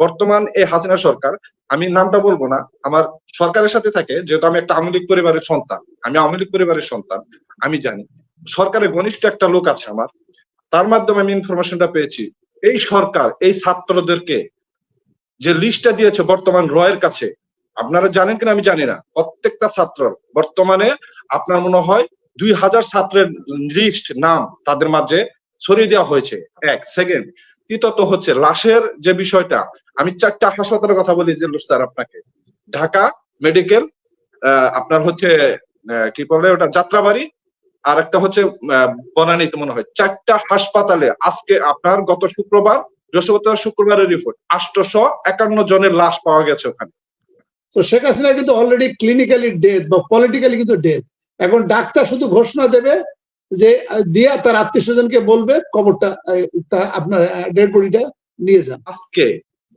বর্তমান এই হাসিনা সরকার, আমি নামটা বলব না, আমার সরকারের সাথে থাকে, যেহেতু আমি একটা আওয়ামী লীগ পরিবারের সন্তান, আমি আওয়ামী লীগ পরিবারের সন্তান, আমি জানি। সরকারের ঘনিষ্ঠ একটা লোক আছে আমার, তার মাধ্যমে আমি ইনফরমেশনটা পেয়েছি। এই সরকার, এই ছাত্রদেরকে যে লিস্টটা দিয়েছে বর্তমান রয়ের কাছে, আপনারা জানেন কিনা আমি জানি না। প্রত্যেকটা ছাত্র বর্তমানে আপনার মনে হয় দুই হাজার ছাত্রের লিস্ট নাম তাদের মাঝে ছড়িয়ে দেওয়া হয়েছে। এক সেকেন্ড তৃতীয়ত হচ্ছে লাশের যে বিষয়টা, আমি চারটা হাসপাতালের কথা বলি যে স্যার আপনাকে। ঢাকা মেডিকেল আপনার হচ্ছে কি বলে ওটা, যাত্রাবাড়ি আর একটা হচ্ছে বনানীতে মনে হয়। চারটা হাসপাতালে আজকে আপনার গত শুক্রবার, বৃহস্পতিবার শুক্রবারের রিপোর্ট আটশোশো একান্ন জনের লাশ পাওয়া গেছে ওখানে। তো শেখ হাসিনা কিন্তু অলরেডি ক্লিনিক্যালি ডেথ বা পলিটিক্যালি কিন্তু ডেথ এখন ডাক্তার শুধু ঘোষণা দেবে যে দিয়া তার আত্মীয় স্বজনকে বলবে কবরটা আপনার ডেড বডিটা নিয়ে যান। আজকে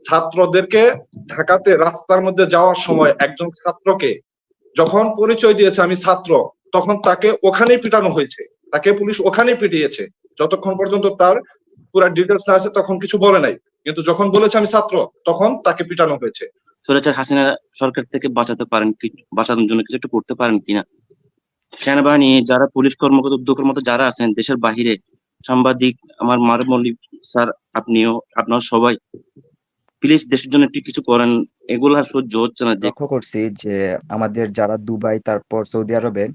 ছাত্রদেরকে ঢাকাতে রাস্তার মধ্যে যাওয়ার সময় একজন ছাত্রকে যখন পরিচয় দিয়েছে আমি ছাত্র তখন তাকে ওখানেই পিটানো হয়েছে। তাকে পুলিশ ওখানেই পিটিয়েছে। যতক্ষণ পর্যন্ত তার পুরো ডিটেলস না আছে তখন কিছু বলে নাই। কিন্তু যখন বলেছে আমি ছাত্র তখন তাকে পিটানো হয়েছে। স্বৈরাচার হাসিনা সরকার থেকে বাঁচাতে পারেন কি বাঁচানোর জন্য কিছু একটু করতে পারেন কিনা? সেনাবাহিনী, যারা পুলিশ কর্মকর্তা, উদ্যোগের মতো যারা আছেন, দেশের বাহিরে, সাংবাদিক, আমার মার মল্লিক স্যার, আপনিও, আপনার সবাই প্লিজ দেশের জন্য একটু কিছু করেন, এগুলো সহ্য হচ্ছে না লক্ষ্য করছি যে আমাদের যারা দুবাই, তারপর সৌদি আরবে,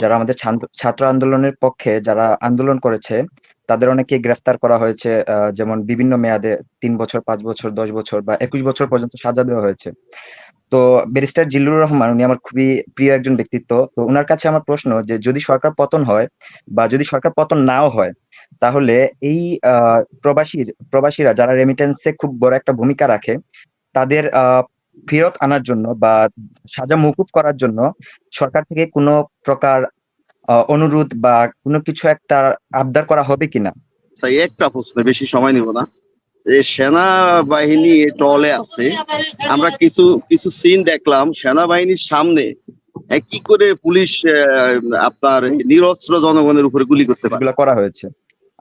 যারা আমাদের ছাত্র- আন্দোলনের পক্ষে যারা আন্দোলন করেছে, তাদের অনেকে গ্রেফতার করা হয়েছে যেমন বিভিন্ন মেয়াদে তিন বছর, পাঁচ বছর, দশ বছর বা একুশ বছর পর্যন্ত সাজা দেওয়া হয়েছে। তো ব্যারিস্টার জিল্লুর রহমান, উনি আমার খুবই প্রিয় একজন ব্যক্তিত্ব। তো ওনার কাছে আমার প্রশ্ন যে, যদি সরকার পতন হয় বা যদি সরকার পতন নাও হয়, তাহলে এই প্রবাসীর, প্রবাসীরা যারা রেমিটেন্সে খুব বড় একটা ভূমিকা রাখে, তাদের ফেরত আনার জন্য বা সাজা মকুব করার জন্য সরকার থেকে কোনো প্রকার অনুরোধ বা কোনো কিছু একটা আবদার করা হবে কিনা? আচ্ছা একটা প্রশ্ন বেশি সময় নিব না। যে সেনাবাহিনী টলে আছে, আমরা কিছু কিছু সিন দেখলাম, সেনাবাহিনীর সামনে কি করে পুলিশ আপনার নিরস্ত্র জনগণের উপরে গুলি করতে পারে? করা হয়েছে।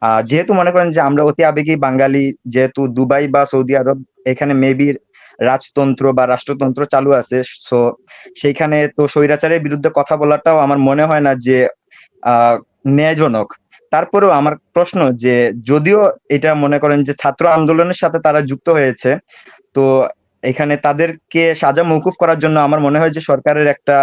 আর যেহেতু মনে করেন যে আমরা অতি আবেগী বাঙালি, যেহেতু দুবাই বা সৌদি আরব, এখানে মেবি রাজতন্ত্র বা রাষ্ট্রতন্ত্র চালু আছে সো সেইখানে তো স্বৈরাচারের বিরুদ্ধে কথা বলাটাও আমার মনে হয় না যে, আহ, ন্যায়জনক। তারপরেও আমার প্রশ্ন যে যদিও এটা মনে করেন যে ছাত্র আন্দোলনের সাথে তারা যুক্ত হয়েছে, তো এখানে তাদেরকে সাজা মৌকুফ করার জন্য আমার মনে হয় যে সরকারের একটা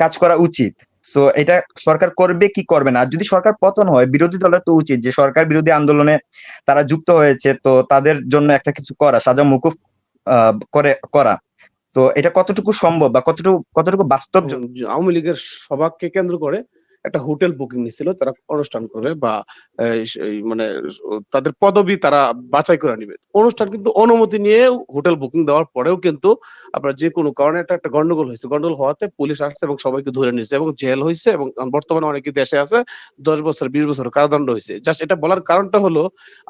কাজ করা উচিত। সো এটা সরকার করবে কি করবে না? আর যদি সরকার পতন হয়, বিরোধী দলের তো উচিত যে সরকার বিরোধী আন্দোলনে তারা যুক্ত হয়েছে, তো তাদের জন্য একটা কিছু করা, সাজা মুকুফ করে, করা। তো এটা কতটুকু সম্ভব বা কতটুকু কতটুকু বাস্তব আওয়ামী লীগের সভাকে কেন্দ্র করে একটা হোটেল বুকিং নিছিল, তারা অনুষ্ঠান করবে বা মানে তাদের পদবি তারা বাছাই করে নিবে। অনুষ্ঠান কিন্তু অনুমতি নিয়ে হোটেল বুকিং দেওয়ার পরেও কিন্তু আপনার যে কোনো কারণে একটা একটা গন্ডগোল হয়েছে। গন্ডগোল হওয়াতে পুলিশ আসছে এবং সবাইকে ধরে নিয়েছে এবং জেল হয়েছে এবং বর্তমানে অনেকে দেশে আছে, দশ বছর, বিশ বছর কারাদণ্ড হয়েছে জাস্ট এটা বলার কারণটা হলো,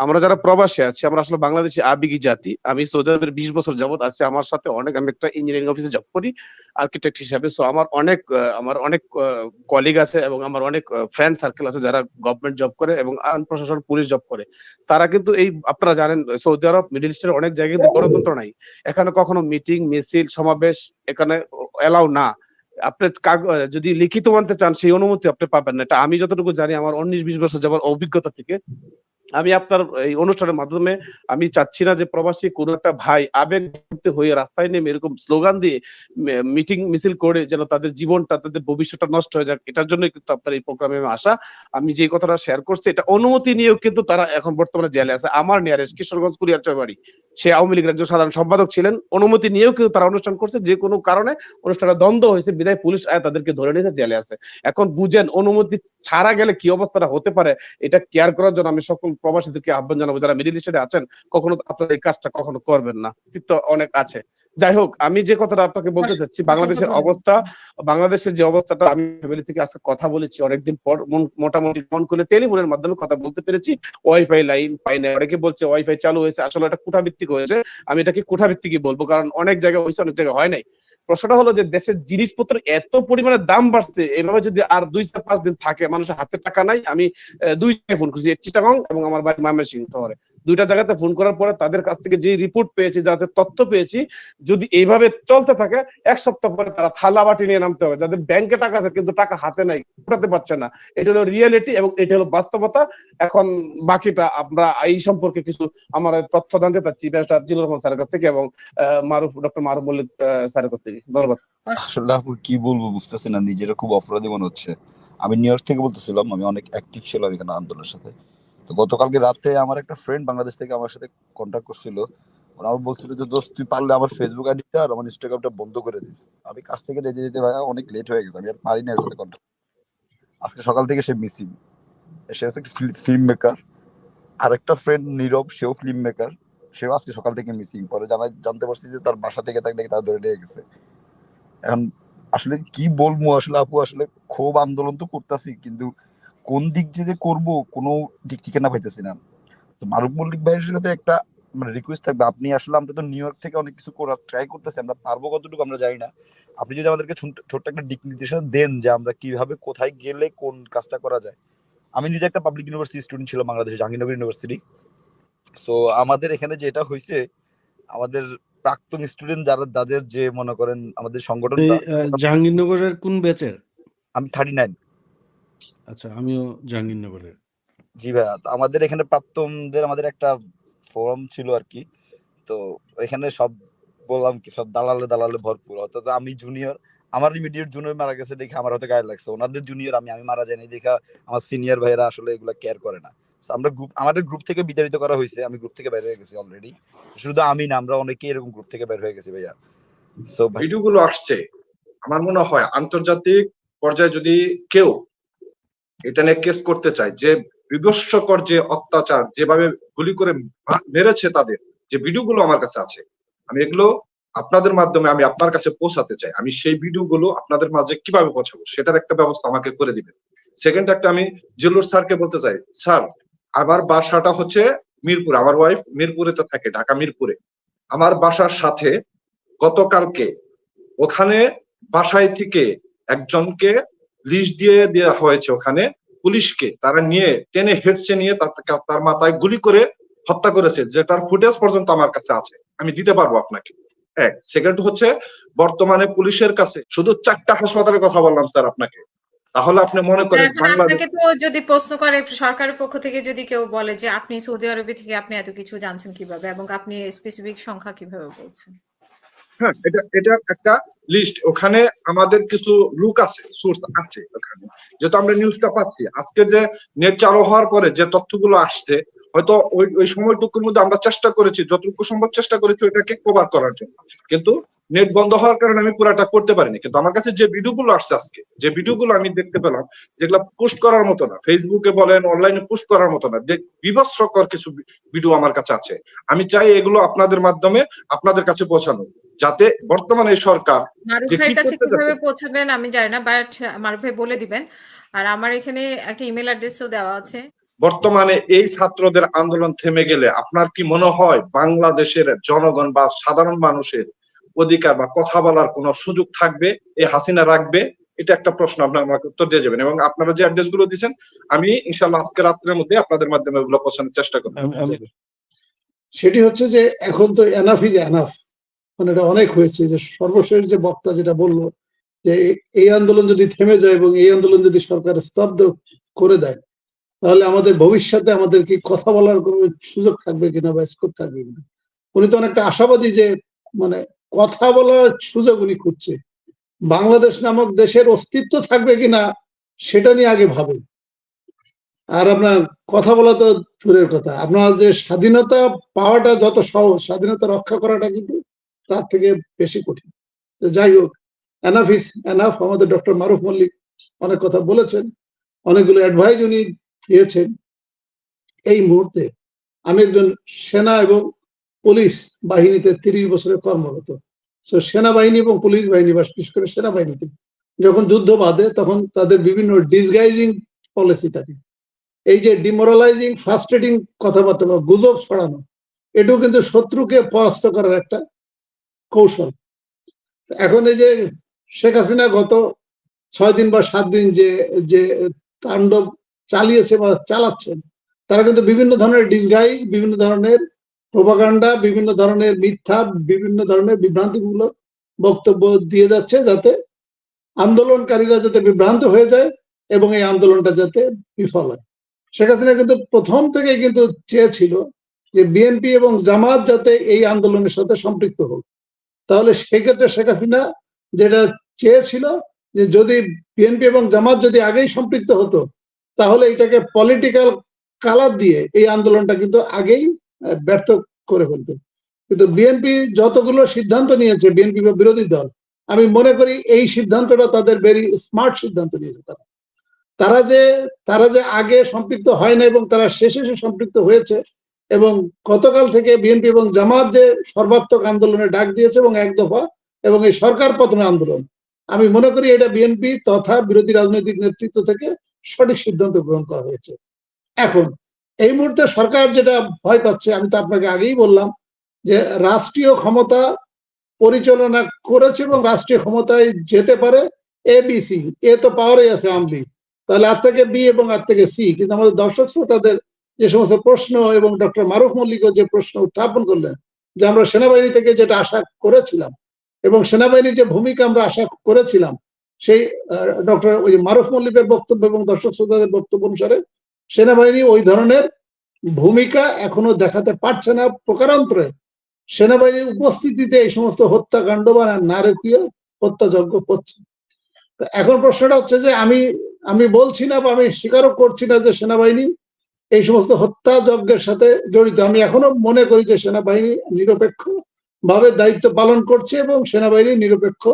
আমরা যারা প্রবাসী আছি, আমরা আসলে বাংলাদেশি আবেগী জাতি। আমি সৌদি আরবের বিশ বছর যাবত আছি, আমার সাথে অনেক, আমি একটা ইঞ্জিনিয়ারিং অফিসে জব করি আর্কিটেক্ট হিসাবে। সো আমার অনেক আমার অনেক কলিগ আছে এবং আমার অনেক ফ্রেন্ড সার্কেল আছে যারা গভর্নমেন্ট জব করে এবং আইন প্রশাসন পুলিশ জব করে। তারা কিন্তু এই, আপনারা জানেন, সৌদি আরব মিডিল ইস্টের অনেক জায়গায় কিন্তু গণতন্ত্র নাই। এখানে কখনো মিটিং মিছিল, সমাবেশ এখানে এলাও না। আপনি যদি লিখিত মানতে চান, সেই অনুমতি আপনি পাবেন না। এটা আমি যতটুকু জানি, আমার উনিশ বিশ বছর যাবার অভিজ্ঞতা থেকে। আমি আপনার এই অনুষ্ঠানের মাধ্যমে আমি চাচ্ছি না যে প্রবাসী কোনো একটা ভাই আবেগ হয়ে রাস্তায় নেমে এরকম স্লোগান দিয়ে মিটিং, মিছিল করে যেন তাদের জীবনটা, তাদের ভবিষ্যৎটা নষ্ট হয়ে যাক। এটার জন্য কিন্তু আপনার এই প্রোগ্রামে আসা। আমি যে কথাটা শেয়ার করছি, এটা অনুমতি নিয়েও কিন্তু তারা এখন বর্তমানে জেলে আছে। আমার নিয়ারেস্ট কিশোরগঞ্জ কুরিয়ার বাড়ি সে আওয়ামী লীগের একজন সাধারণ সম্পাদক ছিলেন। অনুমতি নিয়েও কিন্তু তারা অনুষ্ঠান করছে। যে কোনো কারণে অনুষ্ঠানটা দ্বন্দ্ব হয়েছে, বিদায় পুলিশ আয় তাদেরকে ধরে নিয়েছে, জেলে আছে। এখন বুঝেন, অনুমতি ছাড়া গেলে কি অবস্থাটা হতে পারে? এটা কেয়ার করার জন্য আমি সকল প্রবাসীদেরকে আহ্বান জানাব, যারা মিডিল ইস্টে আছেন, কখনো আপনারা এই কাজটা কখনো করবেন না। অনেক আছে। যাই হোক আমি যে কথাটা আপনাকে বলতে চাচ্ছি বাংলাদেশের অবস্থা বাংলাদেশের যে অবস্থাটা আমি ফ্যামিলি থেকে আজকে কথা বলেছি অনেকদিন পর মোটামুটি ফোন করে টেলিফোনের মাধ্যমে কথা বলতে পেরেছি। ওয়াইফাই লাইন পাই না অনেকে বলছে ওয়াইফাই চালু হয়েছে আসলে এটা কোঠা ভিত্তিক হয়েছে। আমি এটাকে কোঠা ভিত্তিকই বলব কারণ অনেক জায়গায় হয়েছে অনেক জায়গায় হয় নাই। প্রশ্নটা হলো যে দেশের জিনিসপত্র এত পরিমাণে দাম বাড়ছে এভাবে যদি আর দুই চার পাঁচ দিন থাকে মানুষের হাতে টাকা নাই আমি দুই ফোন করছি চিটাগং এবং আমার বাড়ি ময়মনসিংহ শহরে। দুইটা জায়গাতে ফোন করার পরে তাদের কাছ থেকে যে রিপোর্ট পেয়েছি, যাতে তথ্য পেয়েছি, যদি এইভাবে চলতে থাকে, এক সপ্তাহ পরে তারা থালা বাটি নিয়ে নামতে হবে। যাদের ব্যাংকে টাকা আছে, কিন্তু টাকা হাতে নাই, উঠাতে পারছে না। এটা হলো রিয়েলিটি এবং এটা হলো বাস্তবতা। এখন বাকিটা আমরা এই সম্পর্কে কিছু আমার তথ্য জানতে চাচ্ছি, ব্যারিস্টার জিলুর রহমান স্যারের কাছ থেকে এবং মারুফ, ডক্টর মারুফ মল্লিক স্যারের কাছ থেকে। ধন্যবাদ। আসলে কি বলব বুঝতেছি না, নিজেরা খুব অপরাধী মনে হচ্ছে। আমি নিউ ইয়র্ক থেকে বলতেছিলাম, আমি অনেক অ্যাক্টিভ ছিলাম এখানে আন্দোলনের সাথে। তো গতকালকে রাতে আমার একটা ফ্রেন্ড বাংলাদেশ থেকে আমার সাথে কন্ট্যাক্ট করছিল। আমার বলছিল যে, দোস্ত, তুই পারলে আমার ফেসবুক আইডিটা আর আমার ইনস্টাগ্রামটা বন্ধ করে দিস। আমি কাছ থেকে যেতে যেতে ভাই অনেক লেট হয়ে গেছে, আমি আর পারি না সাথে কন্ট্যাক্ট আজকে সকাল থেকে সে মিসিং সে হচ্ছে ফিল্ম মেকার আর একটা ফ্রেন্ড নীরব, সেও ফিল্ম মেকার সেও আজকে সকাল থেকে মিসিং পরে জানা জানতে পারছি যে তার বাসা থেকে তাকে তারা ধরে নিয়ে গেছে। এখন আসলে কি বলব আসলে আপু, আসলে খুব আন্দোলন তো করতেছি, কিন্তু কোন দিক যে যে করব কোনো দিক ঠিকানা পাইতেছি না। তো মারুফ মল্লিক ভাইয়ের সাথে একটা মানে রিকোয়েস্ট থাকবে। আপনি আসলে আমরা তো নিউ ইয়র্ক থেকে অনেক কিছু করার ট্রাই করতেছি আমরা পারব কতটুকু আমরা জানি না। আপনি যদি আমাদেরকে ছোট্ট একটা দিক নির্দেশনা দেন যে আমরা কীভাবে কোথায় গেলে কোন কাজটা করা যায়। আমি নিজে একটা পাবলিক ইউনিভার্সিটি স্টুডেন্ট ছিলাম বাংলাদেশে জাহাঙ্গীরনগর ইউনিভার্সিটি সো আমাদের এখানে যেটা হয়েছে আমাদের প্রাক্তন স্টুডেন্ট যারা যাদের যে মনে করেন আমাদের আপনি, সংগঠনটা জাহাঙ্গীরনগরের কোন ব্যাচের আমি থার্টি নাইন আচ্ছা আমিও জাহাঙ্গীরনগরের জি ভাইয়া তো আমাদের এখানে প্রাক্তনদের আমাদের একটা ফোরাম ছিল আর কি তো এখানে সব বললাম কি সব দালালে দালালে ভরপুর। অর্থাৎ আমি জুনিয়র আমার ইমিডিয়েট জুনিয়র মারা গেছে দেখে আমার হয়তো গায়ে লাগছে। ওনাদের জুনিয়র আমি আমি মারা যাইনি দেখা আমার সিনিয়র ভাইরা আসলে এগুলা কেয়ার করে না। আমরা গ্রুপ আমাদের গ্রুপ থেকে বিতাড়িত করা হয়েছে। আমি গ্রুপ থেকে বের হয়ে গেছি অলরেডি শুধু আমি না আমরা অনেকেই এরকম গ্রুপ থেকে বের হয়ে গেছি ভাইয়া। সো ভাই ভিডিওগুলো আসছে। আমার মনে হয় আন্তর্জাতিক পর্যায়ে যদি কেউ এটা নিয়ে কেস করতে চায়, যে বিভৎসকর যে অত্যাচার, যেভাবে গুলি করে মেরেছে তাদের, যে ভিডিওগুলো আমার কাছে আছে, আমি এগুলো আপনাদের মাধ্যমে আমি আপনার কাছে পৌঁছাতে চাই। আমি সেই ভিডিওগুলো আপনাদের মাঝে কীভাবে পৌঁছাবো, সেটার একটা ব্যবস্থা আমাকে করে দিবেন। সেকেন্ড একটা আমি জিল্লুর স্যারকে বলতে চাই, স্যার, আমার বাসাটা হচ্ছে মিরপুর, আমার ওয়াইফ মিরপুরে তো থাকে, ঢাকা মিরপুরে। আমার বাসার সাথে গতকালকে ওখানে বাসায় থেকে একজনকে লিস্ট দিয়ে দেওয়া হয়েছে ওখানে। পুলিশকে তারা নিয়ে টেনে হেডসে নিয়ে তার তার মাথায় গুলি করে হত্যা করেছে যেটার ফুটেজ পর্যন্ত আমার কাছে আছে। আমি দিতে পারব আপনাকে। এক। সেকেন্ড হচ্ছে বর্তমানে পুলিশের কাছে শুধু চারটা হাসপাতালের কথা বললাম স্যার আপনাকে। তাহলে আপনি মনে করেন আপনাকে তো যদি প্রশ্ন করে সরকারের পক্ষ থেকে যদি কেউ বলে যে আপনি সৌদি আরবে থেকে আপনি এত কিছু জানছেন কীভাবে এবং আপনি স্পেসিফিক সংখ্যা কীভাবে বলছেন? হ্যাঁ এটা এটা একটা লিস্ট ওখানে আমাদের কিছু লুক আছে সোর্স আছে ওখানে। যেহেতু আমরা নিউজটা পাচ্ছি, আজকে যে নেট চালু হওয়ার পরে যে তথ্যগুলো আসছে, হয়তো ওই ওই সময়টুকুর মধ্যে আমরা চেষ্টা করেছি, যতটুকু সম্ভব চেষ্টা করেছি ওইটাকে কভার করার জন্য। কিন্তু নেট বন্ধ হওয়ার কারণে আমি পুরাটা করতে পারিনি। কিন্তু আমার কাছে যে ভিডিওগুলো আসছে আজকে, যে ভিডিওগুলো আমি দেখতে পেলাম, যেগুলো পোস্ট করার মতো না ফেসবুকে বলেন অনলাইনে পোস্ট করার মতো না বিভৎসকর কিছু ভিডিও আমার কাছে আছে। আমি চাই এগুলো আপনাদের মাধ্যমে আপনাদের কাছে পৌঁছানো। যাতে বর্তমানে সরকার মারুফ ভাইয়ের কাছে কীভাবে পৌঁছাবেন আমি জানি না বাট মারুফ ভাই বলে দিবেন। আর আমার এখানে একটা ইমেল অ্যাড্রেসও দেওয়া আছে। বর্তমানে এই ছাত্রদের আন্দোলন থেমে গেলে আপনার কি মনে হয় বাংলাদেশের জনগণ বা সাধারণ মানুষের অধিকার বা কথা বলার কোনো সুযোগ থাকবে? এই হাসিনা রাখবে? এটা একটা প্রশ্ন আপনার আমাকে উত্তর দিয়ে যাবেন। এবং আপনারা যে অ্যাড্রেসগুলো দিচ্ছেন আমি ইনশাল্লাহ আজকে রাত্রের মধ্যে আপনাদের মাধ্যমে ওগুলো পৌঁছানোর চেষ্টা করব। সেটি হচ্ছে যে এখন তো এনাফ ইজ এনাফ মানে এটা অনেক হয়েছে যে সর্বশেষ যে বক্তা যেটা বলল যে এই- আন্দোলন যদি থেমে যায় এবং এই আন্দোলন যদি সরকার স্তব্ধ করে দেয়, তাহলে আমাদের ভবিষ্যতে আমাদের কি কথা বলার কোনো সুযোগ থাকবে কিনা বা স্কোপ থাকবে কিনা? উনি তো অনেকটা আশাবাদী যে মানে কথা বলার সুযোগ উনি খুঁজছে। বাংলাদেশ নামক দেশের অস্তিত্ব থাকবে কিনা সেটা নিয়ে আগে ভাবেন। আর আপনার কথা বলা তো দূরের কথা। আপনার যে স্বাধীনতা পাওয়াটা যত সহজ, স্বাধীনতা রক্ষা করাটা কিন্তু তার থেকে বেশি কঠিন। তো যাই হোক এনাফ ইস এনাফ আমাদের ডক্টর মারুফ মল্লিক অনেক কথা বলেছেন, অনেকগুলো অ্যাডভাইস উনি দিয়েছেন। এই মুহূর্তে আমি একজন সেনা এবং পুলিশ বাহিনীতে তিরিশ বছরের কর্মরত। তো সেনাবাহিনী এবং পুলিশ বাহিনী, বা বিশেষ করে সেনাবাহিনীতে যখন যুদ্ধ বাঁধে, তখন তাদের বিভিন্ন ডিসগাইজিং পলিসি থাকে। এই যে ডিমোরালাইজিং ফ্রাস্ট্রেটিং কথাবার্তা বা গুজব ছড়ানো, এটাও কিন্তু শত্রুকে পরাস্ত করার একটা কৌশল। এখন এই যে শেখ হাসিনা গত ছয় দিন বা সাত দিন যে যে তাণ্ডব চালিয়েছে বা চালাচ্ছেন তারা কিন্তু বিভিন্ন ধরনের ডিসগাই, বিভিন্ন ধরনের প্রোপাগান্ডা, বিভিন্ন ধরনের মিথ্যা, বিভিন্ন ধরনের বিভ্রান্তিমূলক বক্তব্য দিয়ে যাচ্ছে যাতে আন্দোলনকারীরা যাতে বিভ্রান্ত হয়ে যায় এবং এই আন্দোলনটা যাতে বিফল হয়। শেখ হাসিনা কিন্তু প্রথম থেকে কিন্তু চেয়েছিল যে বিএনপি এবং জামাত যাতে এই আন্দোলনের সাথে সম্পৃক্ত হোক। তাহলে সেক্ষেত্রে শেখ হাসিনা যেটা চেয়েছিল যে যদি বিএনপি এবং জামাত যদি আগেই সম্পৃক্ত হতো, তাহলে এটাকে পলিটিক্যাল কালার দিয়ে এই আন্দোলনটা কিন্তু আগেই ব্যর্থ করে ফেলতো। কিন্তু বিএনপি যতগুলো সিদ্ধান্ত নিয়েছে বিএনপি বা বিরোধী দল, আমি মনে করি এই সিদ্ধান্তটা তাদের ভেরি স্মার্ট সিদ্ধান্ত নিয়েছে তারা। তারা যে তারা যে আগে সম্পৃক্ত হয় না এবং তারা শেষে সম্পৃক্ত হয়েছে এবং গতকাল থেকে বিএনপি এবং জামাত যে সর্বাত্মক আন্দোলনে ডাক দিয়েছে এবং এক দফা, এবং এই সরকার পতন আন্দোলন, আমি মনে করি এটা বিএনপি তথা বিরোধী রাজনৈতিক নেতৃত্ব থেকে সঠিক সিদ্ধান্ত গ্রহণ করা হয়েছে। এখন, এই মুহূর্তে সরকার যেটা ভয় পাচ্ছে, আমি তো আপনাকে আগেই বললাম যে রাষ্ট্রীয় ক্ষমতা পরিচালনা করেছে এবং রাষ্ট্রীয় ক্ষমতায় যেতে পারে এ বি সি, এ তো পাওয়ারই আছে আমলি তাহলে আর থেকে বি এবং আর থেকে সি, কিন্তু আমাদের দর্শক শ্রোতাদের যে সমস্ত প্রশ্ন এবং ডক্টর মারুফ মল্লিকও যে প্রশ্ন উত্থাপন করলেন, যে আমরা সেনাবাহিনী থেকে যেটা আশা করেছিলাম এবং সেনাবাহিনীর যে ভূমিকা আমরা আশা করেছিলাম, সেই ডক্টর ওই মারুফ মল্লিকের বক্তব্য এবং দর্শক শ্রোতাদের বক্তব্য অনুসারে সেনাবাহিনী ওই ধরনের ভূমিকা এখনও দেখাতে পারছে না প্রকারান্তরে। সেনাবাহিনীর উপস্থিতিতে এই সমস্ত হত্যাকাণ্ড বা নারকীয় হত্যাযজ্ঞ তো এখন প্রশ্নটা হচ্ছে যে আমি আমি বলছি না বা আমি স্বীকারও করছি না যে সেনাবাহিনী এই সমস্ত হত্যাযজ্ঞের সাথে জড়িত। আমি এখনও মনে করি যে সেনাবাহিনী নিরপেক্ষ ভাবে দায়িত্ব পালন করছে এবং সেনাবাহিনী নিরপেক্ষ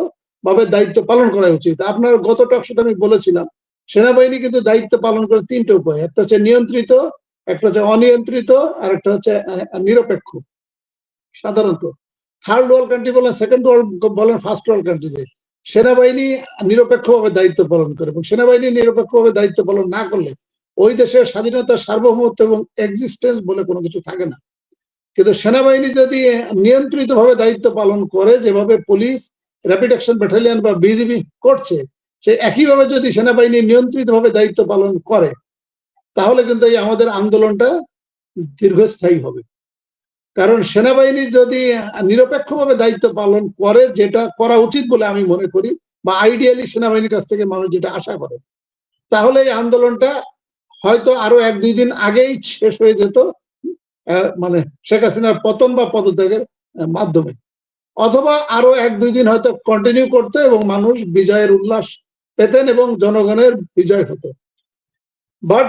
ভাবে দায়িত্ব পালন করা উচিত। আপনার গত টকশোতে আমি বলেছিলাম, সেনাবাহিনী কিন্তু দায়িত্ব পালন করে তিনটে উপায়। একটা হচ্ছে নিয়ন্ত্রিত, একটা হচ্ছে অনিয়ন্ত্রিত, আর একটা হচ্ছে নিরপেক্ষ, সাধারণত। থার্ড ওয়ার্ল্ড কান্ট্রি বলেন সেকেন্ড ওয়ার্ল্ড বলেন ফার্স্ট ওয়ার্ল্ড কান্ট্রিতে সেনাবাহিনী নিরপেক্ষভাবে দায়িত্ব পালন করে এবং সেনাবাহিনী নিরপেক্ষভাবে দায়িত্ব পালন না করলে ওই দেশের স্বাধীনতা, সার্বভৌমত্ব এবং এক্সিস্টেন্স বলে কোনো কিছু থাকে না। কিন্তু সেনাবাহিনী যদি নিয়ন্ত্রিত ভাবে দায়িত্ব পালন করে, যেভাবে পুলিশ র্যাপিড অ্যাকশন ব্যাটালিয়ন বা বিজিবি করছে সে একইভাবে যদি সেনাবাহিনী নিয়ন্ত্রিত ভাবে দায়িত্ব পালন করে, তাহলে কিন্তু এই আমাদের আন্দোলনটা দীর্ঘস্থায়ী হবে। কারণ সেনাবাহিনী যদি নিরপেক্ষভাবে দায়িত্ব পালন করে, যেটা করা উচিত বলে আমি মনে করি, বা আইডিয়ালি সেনাবাহিনীর কাছ থেকে মানুষ যেটা আশা করে, তাহলে এই আন্দোলনটা হয়তো আরও এক, দুই দিন আগেই শেষ হয়ে যেত মানে শেখ হাসিনার পতন বা পদত্যাগের মাধ্যমে। অথবা আরও এক, দুই দিন হয়তো কন্টিনিউ করতো এবং মানুষ বিজয়ের উল্লাস পেতেন এবং জনগণের বিজয় হতো। বাট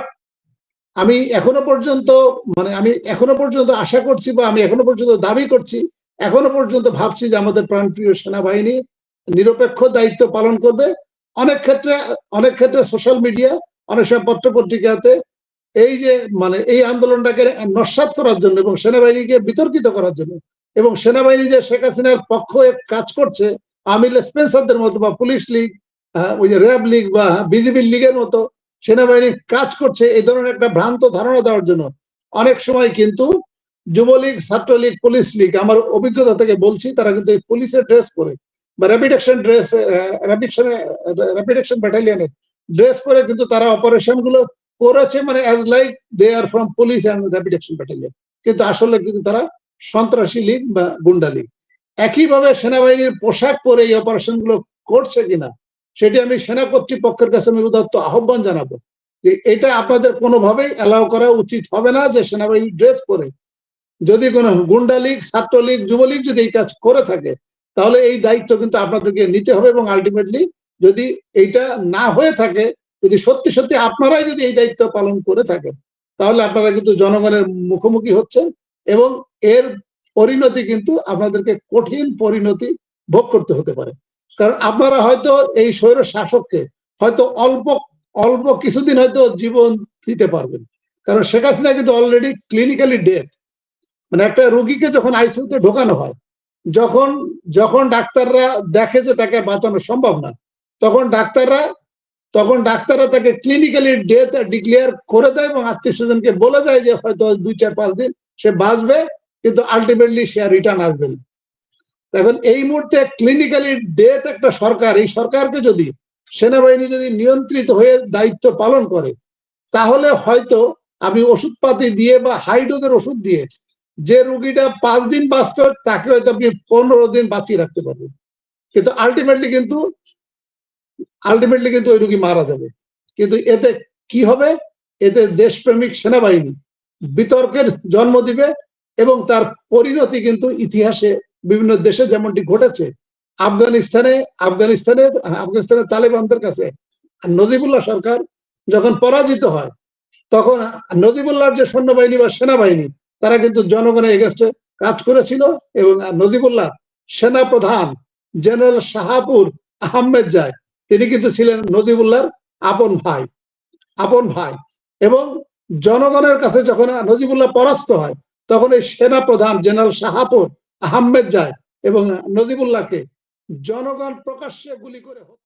আমি এখনও পর্যন্ত মানে আমি এখনও পর্যন্ত আশা করছি বা আমি এখনও পর্যন্ত দাবি করছি, এখনও পর্যন্ত ভাবছি যে আমাদের প্রাণপ্রিয় সেনাবাহিনী নিরপেক্ষ দায়িত্ব পালন করবে। অনেক ক্ষেত্রে অনেক ক্ষেত্রে সোশ্যাল মিডিয়া অনেক সময় পত্র পত্রিকাতে এই যে মানে এই আন্দোলনটাকে নস্বাত করার জন্য এবং সেনাবাহিনীকে বিতর্কিত করার জন্য এবং সেনাবাহিনী যে শেখ হাসিনার পক্ষ কাজ করছে আমিল স্পেন্সারদের মতো বা পুলিশ লীগ ওই যে র্যাব লীগ বা বিজিবি লীগের মতো সেনাবাহিনী কাজ করছে, এই ধরনের একটা ভ্রান্ত ধারণা দেওয়ার জন্য। অনেক সময় কিন্তু যুবলীগ, ছাত্রলীগ, পুলিশ লীগ, আমার অভিজ্ঞতা থেকে বলছি, তারা কিন্তু পুলিশের ড্রেস পরে বা rapid action dress rapid action ব্যাটালিয়নের dress পরে কিন্তু তারা অপারেশনগুলো করেছে মানে as like they are from police and rapid action battalion কিন্তু আসলে কিন্তু তারা সন্ত্রাসী লীগ বা গুন্ডা লীগ। একইভাবে সেনাবাহিনীর পোশাক পরে এই অপারেশনগুলো করছে কিনা, সেটি আমি সেনা কর্তৃপক্ষের কাছে আমি উদাত্ত আহ্বান জানাব যে এটা আপনাদের কোনোভাবেই অ্যালাউ করা উচিত হবে না যে সেনাবাহিনী ড্রেস পরে। যদি কোনো গুন্ডা লীগ, ছাত্রলীগ, যুবলীগ যদি এই কাজ করে থাকে, তাহলে এই দায়িত্ব কিন্তু আপনাদেরকে নিতে হবে এবং আলটিমেটলি যদি এইটা না হয়ে থাকে, যদি সত্যি সত্যি আপনারাই যদি এই দায়িত্ব পালন করে থাকেন, তাহলে আপনারা কিন্তু জনগণের মুখোমুখি হচ্ছেন এবং এর পরিণতি কিন্তু আপনাদেরকে কঠিন পরিণতি ভোগ করতে হতে পারে। কারণ আপনারা হয়তো এই স্বৈর শাসককে হয়তো অল্প অল্প কিছুদিন হয়তো জীবন দিতে পারবেন। কারণ শেখ হাসিনা কিন্তু অলরেডি ক্লিনিক্যালি ডেথ মানে একটা রুগীকে যখন আইসিইউতে ঢোকানো হয়, যখন যখন ডাক্তাররা দেখে যে তাকে বাঁচানো সম্ভব না তখন ডাক্তাররা তখন ডাক্তাররা তাকে ক্লিনিক্যালি ডেথ ডিক্লেয়ার করে দেয় এবং আত্মীয় স্বজনকে বলে যায় যে হয়তো দুই চার পাঁচ দিন সে বাঁচবে, কিন্তু আলটিমেটলি সে আর রিটার্ন আসবে না। এখন এই মুহূর্তে ক্লিনিক্যালি ডেথ একটা সরকার, এই সরকারকে যদি সেনাবাহিনী যদি নিয়ন্ত্রিত হয়ে দায়িত্ব পালন করে, তাহলে হয়তো আপনি ওষুধপাতি দিয়ে বা হাই ডোজের ওষুধ দিয়ে যে রুগীটা পাঁচ দিন বাঁচত তাকে হয়তো আপনি পনেরো দিন বাঁচিয়ে রাখতে পারবেন। কিন্তু আলটিমেটলি কিন্তু আলটিমেটলি কিন্তু ওই রোগী মারা যাবে। কিন্তু এতে কি হবে? এতে দেশপ্রেমিক সেনাবাহিনী বিতর্কের জন্ম দিবে এবং তার পরিণতি কিন্তু ইতিহাসে বিভিন্ন দেশে যেমনটি ঘটেছে, আফগানিস্তানে আফগানিস্তানে আফগানিস্তানের তালেবানদের কাছে। নজিবুল্লাহ সরকার যখন পরাজিত হয়, তখন নজিবুল্লাহর যে সৈন্যবাহিনী বা সেনাবাহিনী, তারা কিন্তু জনগণের এগেস্টে কাজ করেছিল এবং নজিবুল্লাহ সেনা প্রধান জেনারেল শাহাপুর আহমেদ যায়। তিনি কিন্তু ছিলেন নজিবুল্লাহর আপন ভাই আপন ভাই। এবং জনগণের কাছে যখন নজিবুল্লাহ পরাস্ত হয়, তখন এই সেনা প্রধান জেনারেল শাহাপুর আহমেদ যায় এবং নজিবুল্লাহকে জনগণ প্রকাশ্যে গুলি করে